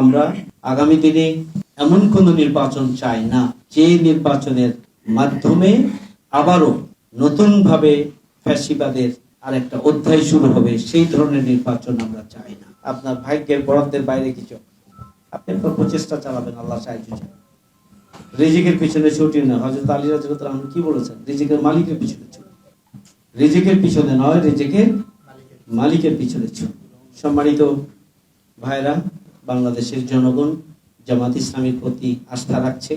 আমরা আগামী দিনে এমন কোন নির্বাচন চাই না, যে নির্বাচনের মাধ্যমে আবারও নতুনভাবে ফ্যাসিবাদের আর একটা অধ্যায় শুরু হবে, সেই ধরনের নির্বাচন আমরা চাই না। আপনার ভাগ্যের বরাদ্দের বাইরে কিছু আপনি প্রচেষ্টা চালাবেন, আল্লাহ সাহায্য রিজিকের পিছনে ছুটি না। হজরত আলী রহমান কি বলেছেন? রিজিকের মালিকের পিছনে ছুটি। রিজিকের পিছনে নয়, রিজিকের মালিকের পিছনে ছুটি। সম্মানিত ভাইরা বাংলাদেশের জনগণ জামাত ইসলামীর প্রতি আস্থা রাখছে।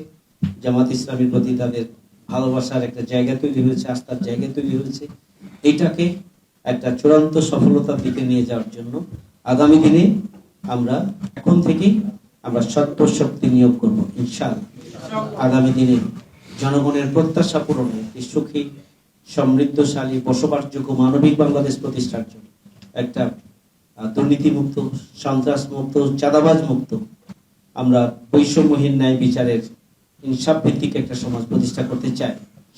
জামাত ইসলামীর প্রতি তাদের ভালোবাসার একটা জায়গা তৈরি হয়েছে, আস্থার জায়গা তৈরি হয়েছে। এটাকে একটা চূড়ান্ত সফলতার দিকে নিয়ে যাওয়ার জন্য আগামী দিনে আমরা এখন থেকেই আমরা সত্য সর্বশক্তি নিয়োগ করব, ইনশাআল্লাহ। আগামী দিনে জনগণের প্রত্যাশা পূরণে একটি সুখী, সমৃদ্ধশালী, বসবাসযোগ্য, মানবিক বাংলাদেশ প্রতিষ্ঠার জন্য একটা দুর্নীতিমুক্ত সন্ত্রাস মুক্ত চাঁদাবাজ মুক্ত আমরা বৈষম্যহীন ন্যায় বিচারের ইনসাফ ভিত্তিক একটা সমাজ প্রতিষ্ঠা করতে চাই।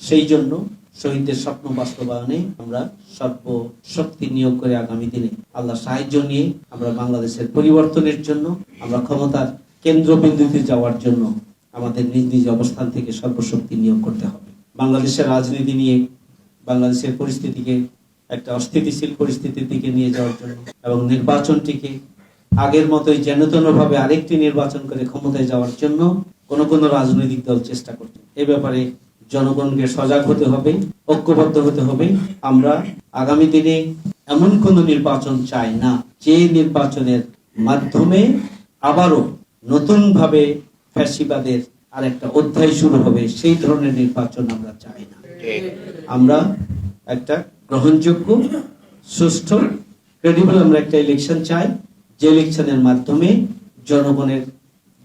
সেই জন্য শহীদদের স্বপ্ন বাস্তবায়নে আমরা সর্বশক্তি নিয়োগ করে আগামী দিনে আল্লাহ সাহায্য নিয়ে আমরা বাংলাদেশের পরিবর্তনের জন্য, আমরা ক্ষমতার কেন্দ্রবিন্দুতে যাওয়ার জন্য আমাদের নিজ নিজ অবস্থান থেকে সর্বশক্তি নিয়োগ করতে হবে। বাংলাদেশের রাজনীতি নিয়ে, বাংলাদেশের পরিস্থিতিকে একটা অস্থিতিশীল পরিস্থিতির দিকে নিয়ে যাওয়ার জন্য। এবং নির্বাচনটিকে আগের মতোই যেনতেন ভাবে আরেকটি নির্বাচন করে ক্ষমতায় যাওয়ার জন্য কোন কোন রাজনৈতিক দল চেষ্টা করছে। এ ব্যাপারে জনগণকে সজাগ হতে হবে ঐক্যবদ্ধ হতে হবে। আমরা আগামী দিনে এমন কোন নির্বাচন চাই না যে নির্বাচনের মাধ্যমে আবারও নতুন ভাবে ফ্যাসিবাদের আর একটা অধ্যায় শুরু হবে। সেই ধরনের নির্বাচন আমরা চাই না। আমরা একটা গ্রহণযোগ্য, সুষ্ঠু ক্রেডিবল আমরা একটা ইলেকশন চাই। যে ইলেকশনের মাধ্যমে জনগণের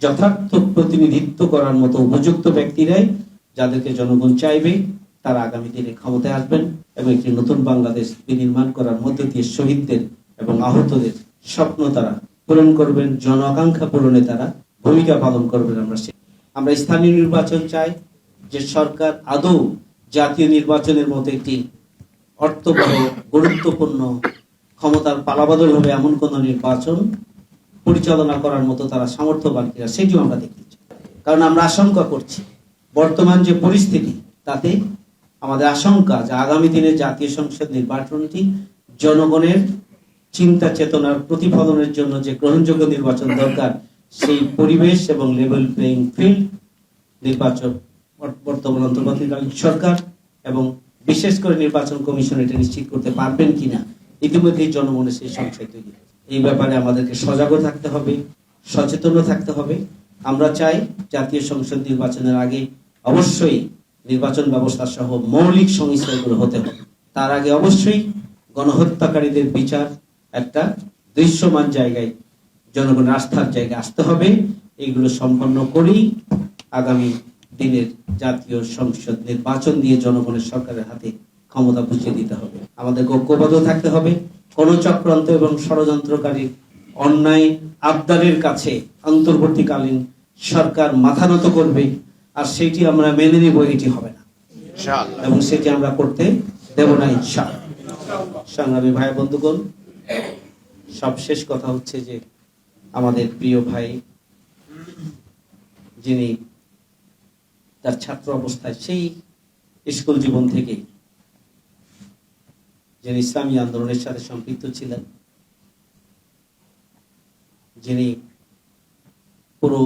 যথার্থ প্রতিনিধিত্ব করার মতো উপযুক্ত ব্যক্তিরাই যাদেরকে জনগণ চাইবে, তারা আগামী দিনে ক্ষমতায় আসবেন এবং একটি নতুন বাংলাদেশ বিনির্মাণ করার মধ্য দিয়ে শহীদদের এবং আহতদের স্বপ্ন তারা পূরণ করবেন, জন আকাঙ্ক্ষা পূরণে তারা ভূমিকা পালন করবেন আমরা সে- আমরা স্থানীয় নির্বাচন চাই। যে সরকার আদৌ জাতীয় নির্বাচনের মতো একটি অর্থবহ, গুরুত্বপূর্ণ, ক্ষমতার পালাবদল হবে এমন কোন নির্বাচন পরিচালনা করার মতো তারা সামর্থ্যবান কিনা সেটিও আমরা চাই। কারণ আমরা আশঙ্কা করছি, বর্তমান যে পরিস্থিতি, তাতে আমাদের আশঙ্কা যে আগামী দিনে জাতীয় সংসদ নির্বাচনটি জনগণের চিন্তা চেতনার প্রতিফলনের জন্য যে গ্রহণযোগ্য নির্বাচন দরকার, সেই পরিবেশ এবং লেভেল প্লেইং ফিল্ড নির্বাচন বর্তমান অন্তর্বর্তীকালীন সরকার এবং বিশেষ করে নির্বাচন কমিশন এটা নিশ্চিত করতে পারবেন কিনা? ইতিমধ্যেই জনমনে সেই সংশয় তৈরি এই ব্যাপারে আমাদেরকে সজাগও থাকতে হবে, সচেতনও থাকতে হবে। আমরা চাই জাতীয় সংসদ নির্বাচনের আগে অবশ্যই নির্বাচন ব্যবস্থা সহ মৌলিক সংস্কারগুলো হতে হবে। তার আগে অবশ্যই গণহত্যাকারীদের বিচার একটা দৃশ্যমান জায়গায়, জনগণের আস্থার জায়গায় আসতে হবে। এইগুলো সম্পন্ন করেই আগামী দিনের জাতীয় সংসদ নির্বাচন দিয়ে জনগণের সরকারের হাতে ক্ষমতা বুঝিয়ে দিতে হবে। আমাদের ঐক্যবদ্ধ থাকতে হবে। কোন চক্রান্ত এবং ষড়যন্ত্রকারী অন্যায় আবদারের কাছে অন্তর্বর্তীকালীন সরকার মাথা নত করবে আর সেটি আমরা মেনে নিব এটি হবে না। এবং সেটি আমরা করতে দেব না ইচ্ছা সংগ্রামী ভাই বন্ধুগণ সবশেষ কথা হচ্ছে যে আমাদের প্রিয় ভাই যিনি তার ছাত্র অবস্থায় সেই স্কুল জীবন থেকে যিনি ইসলামী আন্দোলনের সাথে সম্পৃক্ত ছিলেন, যিনি পুরো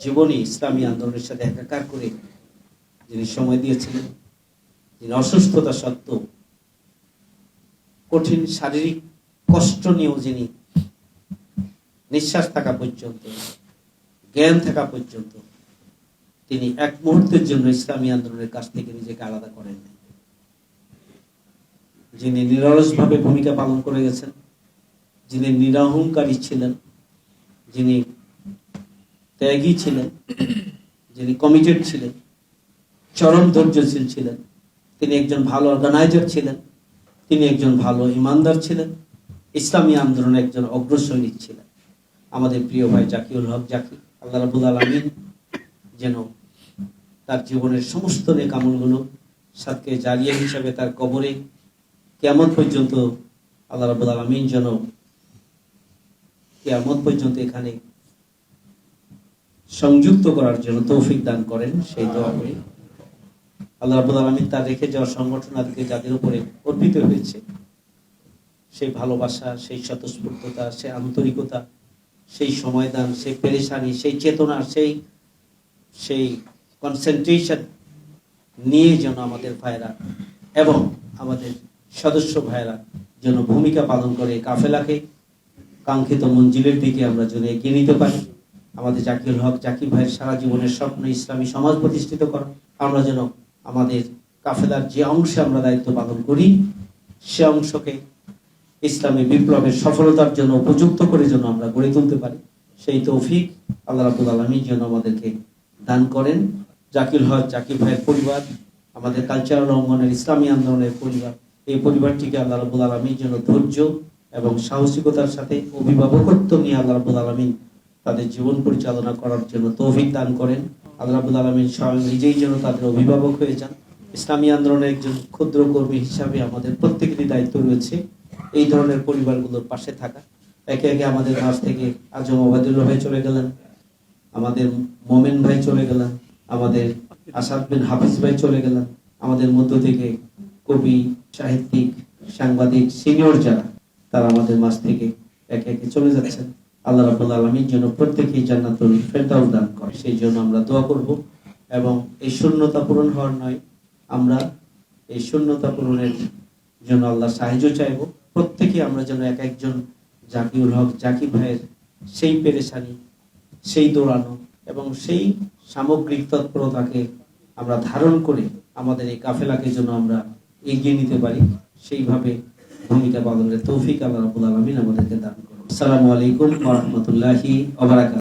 জীবনই ইসলামী আন্দোলনের সাথে একাকার করে যিনি সময় দিয়েছিলেন, যিনি অসুস্থতা সত্ত্বেও কঠিন শারীরিক কষ্ট নিয়েও যিনি নিঃশ্বাস থাকা পর্যন্ত, জ্ঞান থাকা পর্যন্ত তিনি এক মুহূর্তের জন্য ইসলামী আন্দোলনের কাছ থেকে নিজেকে আলাদা করেন। যিনি নিরলসভাবে ভূমিকা পালন করে গেছেন, যিনি নিরহংকারী ছিলেন, যিনি ত্যাগী ছিলেন, যিনি কমিটেড ছিলেন, চরম ধৈর্যশীল ছিলেন, তিনি একজন ভালো অর্গানাইজার ছিলেন, তিনি একজন ভালো ইমানদার ছিলেন, ইসলামী আন্দোলনের একজন অগ্রসৈনিক ছিলেন আমাদের প্রিয় ভাই জাকিউল হক জাকি, আল্লাহ রাবুল আলমিন যেন তার জীবনের সমস্ত নেকামলগুলো সাথে জারিয়া হিসাবে তার কবরে কেমন পর্যন্ত আল্লাহ রাবুল আলমিন যেন কেমন পর্যন্ত এখানে সংযুক্ত করার জন্য তৌফিক দান করেন, সেই দোয়া করি। আল্লাহ রাব্বুল আলামিন তার রেখে যাওয়া সংগঠন আজকে যাদের উপরে অর্পিত হয়েছে, সেই ভালোবাসা, সেই স্বতঃস্ফূর্ততা, সেই আন্তরিকতা, সেই সময়দান সেই পেরেশানি, সেই চেতনা, সেই সেই কনসেন্ট্রেশন নিয়ে যেন আমাদের ভাইরা এবং আমাদের সদস্য ভাইরা যেন ভূমিকা পালন করে কাফেলাকে, কাঙ্ক্ষিত মঞ্জিলের দিকে আমরা যেন এগিয়ে নিতে পারি। আমাদের জাকির হক, জাকির ভাইয়ের সারা জীবনের স্বপ্ন ইসলামী সমাজ প্রতিষ্ঠিত করা। আমরা যেন আমাদের কাফেলার যে অংশে আমরা দায়িত্ব পালন করি, সে অংশকে ইসলামী বিপ্লবের সফলতার জন্য উপযুক্ত করে যেন আমরা গড়ে তুলতে পারি। সেই তৌফিক আল্লাহ রাবুল আলমী যেন আমাদেরকে দান করেন। জাকির হক, জাকির ভাইয়ের পরিবার, আমাদের কালচারাল অঙ্গনের ইসলামী আন্দোলনের পরিবার, এই পরিবারটিকে আল্লাহ রাবুল আলমীর জন্য ধৈর্য এবং সাহসিকতার সাথে অভিভাবকত্ব নিয়ে আল্লাহ রাবুল আলমিন তাদের জীবন পরিচালনা করার জন্য তৌফিক দান করেন। আল্লাহ রাবুল আলমিন স্বয়ং নিজেই যেন তাদের অভিভাবক হয়ে যান। ইসলামী আন্দোলনের একজন ক্ষুদ্র কর্মী হিসাবে আমাদের প্রত্যেকেরই দায়িত্ব রয়েছে এই ধরনের পরিবারগুলোর পাশে থাকা। একে একে আমাদের মাঝ থেকে আজম ওবায়দুল্লাহ ভাই চলে গেলেন, আমাদের মোমেন ভাই চলে গেলেন আমাদের আসাদ বিন হাফিজ ভাই চলে গেলেন। আমাদের মধ্য থেকে কবি, সাহিত্যিক, সাংবাদিক, সিনিয়র যারা, তারা আমাদের মাঝ থেকে একে একে চলে যাচ্ছেন। আল্লাহ রাবুল আলমীর জন্য প্রত্যেকেই জান্নাতুল ফেরদাউস দান করে। সেই জন্য আমরা দোয়া করব এবং এই শূন্যতা পূরণ হওয়ার নয়, আমরা এই শূন্যতা পূরণের জন্য আল্লাহ সাহায্য চাইব। প্রত্যেকে আমরা যেন এক একজন জাকিউল হক জাকির ভাইয়ের সেই পেরেশানি, সেই দৌড়ানো এবং সেই সামগ্রিক তৎপরতাকে আমরা ধারণ করে আমাদের এই কাফেলাকে জন্য আমরা এগিয়ে নিতে পারি, সেইভাবে ভূমিকা পালনের তৌফিক আল্লাহ রাবুল আলমিন আমাদেরকে দান করুন। আসসালামু আলাইকুম রহমতুল্লাহি